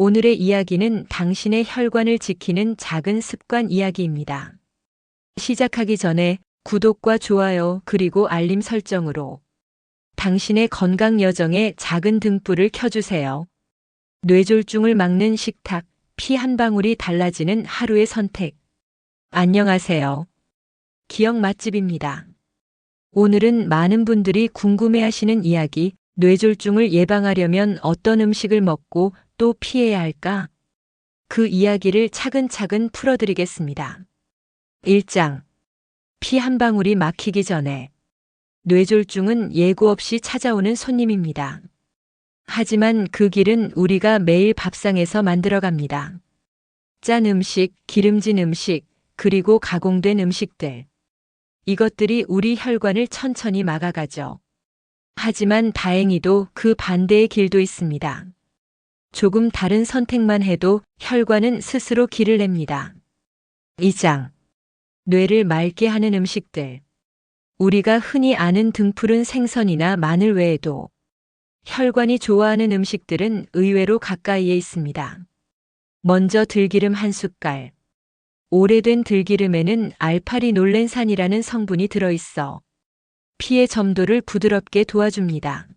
오늘의 이야기는 당신의 혈관을 지키는 작은 습관 이야기입니다. 시작하기 전에 구독과 좋아요 그리고 알림 설정으로 당신의 건강 여정에 작은 등불을 켜주세요. 뇌졸중을 막는 식탁, 피 한 방울이 달라지는 하루의 선택. 안녕하세요. 기억 맛집입니다. 오늘은 많은 분들이 궁금해하시는 이야기, 뇌졸중을 예방하려면 어떤 음식을 먹고 또 피해야 할까? 그 이야기를 차근차근 풀어드리겠습니다. 1장. 피 한 방울이 막히기 전에. 뇌졸중은 예고 없이 찾아오는 손님입니다. 하지만 그 길은 우리가 매일 밥상에서 만들어갑니다. 짠 음식, 기름진 음식, 그리고 가공된 음식들. 이것들이 우리 혈관을 천천히 막아가죠. 하지만 다행히도 그 반대의 길도 있습니다. 조금 다른 선택만 해도 혈관은 스스로 길을 냅니다. 2장. 뇌를 맑게 하는 음식들. 우리가 흔히 아는 등푸른 생선이나 마늘 외에도 혈관이 좋아하는 음식들은 의외로 가까이에 있습니다. 먼저 들기름 한 숟갈. 오래된 들기름에는 알파리놀렌산이라는 성분이 들어있어 피의 점도를 부드럽게 도와줍니다.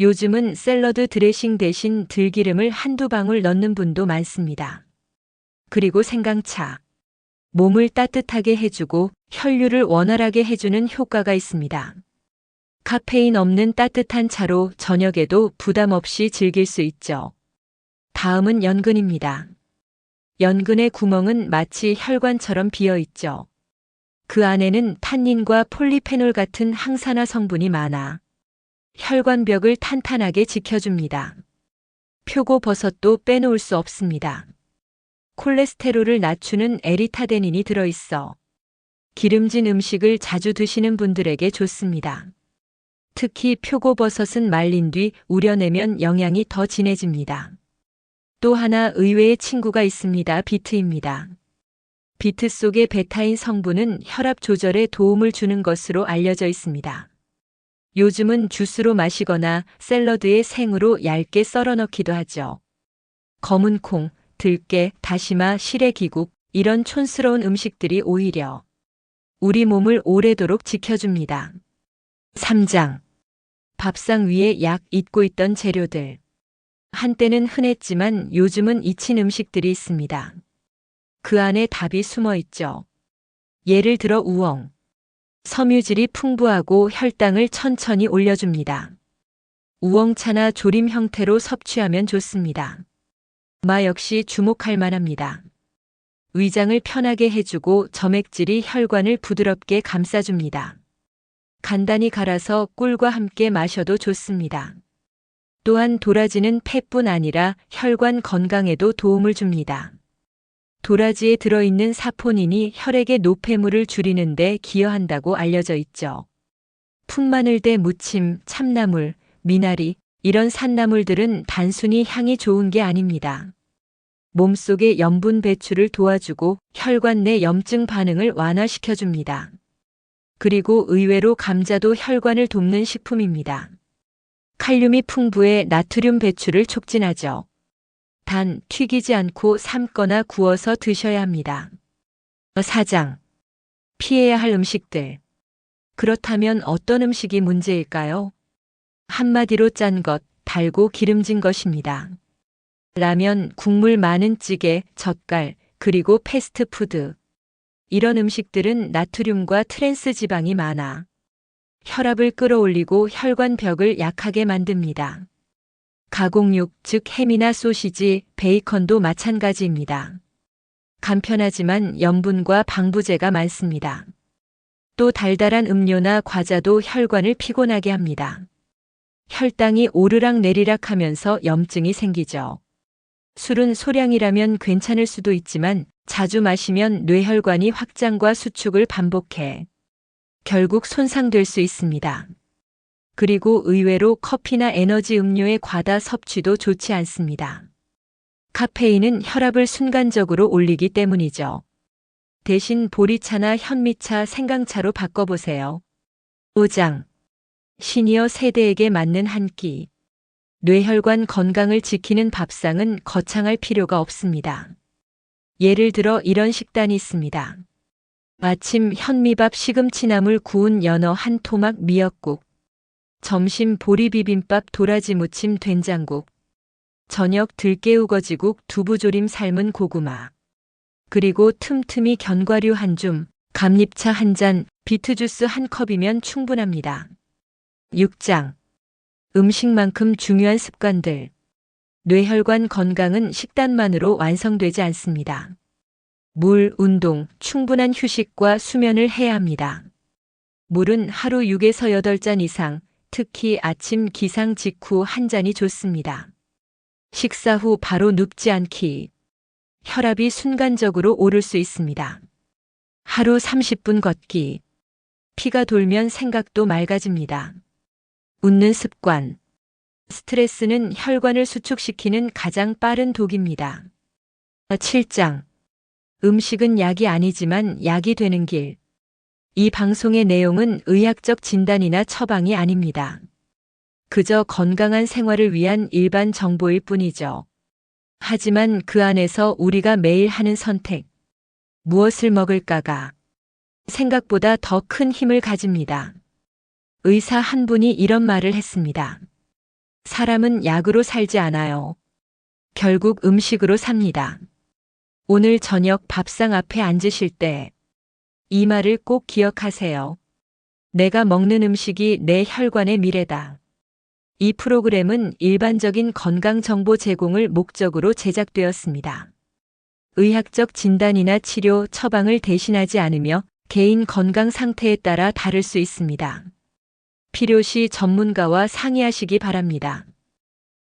요즘은 샐러드 드레싱 대신 들기름을 한두 방울 넣는 분도 많습니다. 그리고 생강차. 몸을 따뜻하게 해주고 혈류를 원활하게 해주는 효과가 있습니다. 카페인 없는 따뜻한 차로 저녁에도 부담 없이 즐길 수 있죠. 다음은 연근입니다. 연근의 구멍은 마치 혈관처럼 비어 있죠. 그 안에는 탄닌과 폴리페놀 같은 항산화 성분이 많아 혈관벽을 탄탄하게 지켜줍니다. 표고버섯도 빼놓을 수 없습니다. 콜레스테롤을 낮추는 에리타데닌이 들어있어 기름진 음식을 자주 드시는 분들에게 좋습니다. 특히 표고버섯은 말린 뒤 우려내면 영양이 더 진해집니다. 또 하나 의외의 친구가 있습니다. 비트입니다. 비트 속의 베타인 성분은 혈압 조절에 도움을 주는 것으로 알려져 있습니다. 요즘은 주스로 마시거나 샐러드에 생으로 얇게 썰어 넣기도 하죠. 검은 콩, 들깨, 다시마, 시래기국 이런 촌스러운 음식들이 오히려 우리 몸을 오래도록 지켜줍니다. 3장. 밥상 위에 약 잊고 있던 재료들. 한때는 흔했지만 요즘은 잊힌 음식들이 있습니다. 그 안에 답이 숨어 있죠. 예를 들어 우엉. 섬유질이 풍부하고 혈당을 천천히 올려줍니다. 우엉차나 조림 형태로 섭취하면 좋습니다. 마 역시 주목할 만합니다. 위장을 편하게 해주고 점액질이 혈관을 부드럽게 감싸줍니다. 간단히 갈아서 꿀과 함께 마셔도 좋습니다. 또한 도라지는 폐뿐 아니라 혈관 건강에도 도움을 줍니다. 도라지에 들어있는 사포닌이 혈액의 노폐물을 줄이는 데 기여한다고 알려져 있죠. 풋마늘대 무침, 참나물, 미나리, 이런 산나물들은 단순히 향이 좋은 게 아닙니다. 몸속의 염분 배출을 도와주고 혈관 내 염증 반응을 완화시켜줍니다. 그리고 의외로 감자도 혈관을 돕는 식품입니다. 칼륨이 풍부해 나트륨 배출을 촉진하죠. 단 튀기지 않고 삶거나 구워서 드셔야 합니다. 4장. 피해야 할 음식들. 그렇다면 어떤 음식이 문제일까요? 한마디로 짠 것, 달고 기름진 것입니다. 라면, 국물 많은 찌개, 젓갈, 그리고 패스트푸드. 이런 음식들은 나트륨과 트랜스 지방이 많아 혈압을 끌어올리고 혈관 벽을 약하게 만듭니다. 가공육, 즉 햄이나 소시지, 베이컨도 마찬가지입니다. 간편하지만 염분과 방부제가 많습니다. 또 달달한 음료나 과자도 혈관을 피곤하게 합니다. 혈당이 오르락 내리락 하면서 염증이 생기죠. 술은 소량이라면 괜찮을 수도 있지만 자주 마시면 뇌혈관이 확장과 수축을 반복해 결국 손상될 수 있습니다. 그리고 의외로 커피나 에너지 음료의 과다 섭취도 좋지 않습니다. 카페인은 혈압을 순간적으로 올리기 때문이죠. 대신 보리차나 현미차, 생강차로 바꿔보세요. 5장. 시니어 세대에게 맞는 한 끼. 뇌혈관 건강을 지키는 밥상은 거창할 필요가 없습니다. 예를 들어 이런 식단이 있습니다. 아침 현미밥 시금치나물 구운 연어 한 토막 미역국. 점심 보리비빔밥 도라지 무침 된장국. 저녁 들깨 우거지국 두부조림 삶은 고구마. 그리고 틈틈이 견과류 한 줌, 감잎차 한 잔, 비트주스 한 컵이면 충분합니다. 6장. 음식만큼 중요한 습관들. 뇌혈관 건강은 식단만으로 완성되지 않습니다. 물, 운동, 충분한 휴식과 수면을 해야 합니다. 물은 하루 6에서 8잔 이상, 특히 아침 기상 직후 한 잔이 좋습니다. 식사 후 바로 눕지 않기. 혈압이 순간적으로 오를 수 있습니다. 하루 30분 걷기. 피가 돌면 생각도 맑아집니다. 웃는 습관. 스트레스는 혈관을 수축시키는 가장 빠른 독입니다. 7장. 음식은 약이 아니지만 약이 되는 길. 이 방송의 내용은 의학적 진단이나 처방이 아닙니다. 그저 건강한 생활을 위한 일반 정보일 뿐이죠. 하지만 그 안에서 우리가 매일 하는 선택, 무엇을 먹을까가 생각보다 더 큰 힘을 가집니다. 의사 한 분이 이런 말을 했습니다. 사람은 약으로 살지 않아요. 결국 음식으로 삽니다. 오늘 저녁 밥상 앞에 앉으실 때 이 말을 꼭 기억하세요. 내가 먹는 음식이 내 혈관의 미래다. 이 프로그램은 일반적인 건강 정보 제공을 목적으로 제작되었습니다. 의학적 진단이나 치료, 처방을 대신하지 않으며 개인 건강 상태에 따라 다를 수 있습니다. 필요시 전문가와 상의하시기 바랍니다.